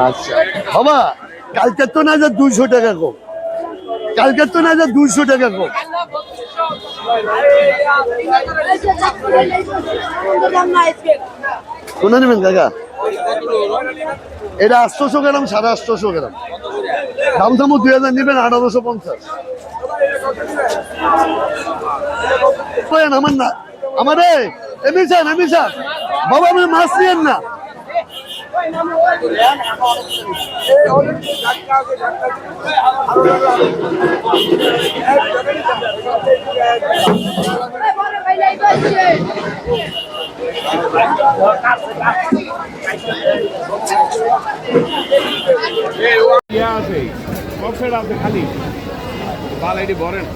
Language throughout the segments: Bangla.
আচ্ছা। বাবা কালকের তো না দুইশো টাকা কম কালকের তো না দুইশো টাকা কম কোনে নেবেন কাকা? এটা আটশোশো গ্রাম, সাড়ে আটশোশো গ্রাম। দাম দামও দুই হাজার নেবেন, আঠারোশো পঞ্চাশ। আমার না আমার এমনি চান এমনি চান বাবা আপনি মাছ নিয়েন না। খালি। বাল এটি ভরেন।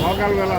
সকালবেলা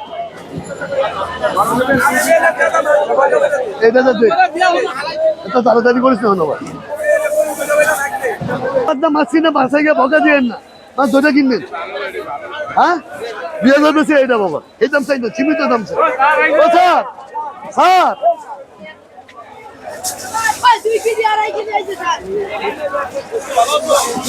এটা তো এত তাড়াতাড়ি করিস না বাবা আপনার মাছ কিনে বাসায় গিয়ে বকা দিয়েন না। মাছ ধরে কিনবেন হ্যাঁ? দুই হাজার বেশি এইটা বাবা। এই দাম চাই না, সীমিত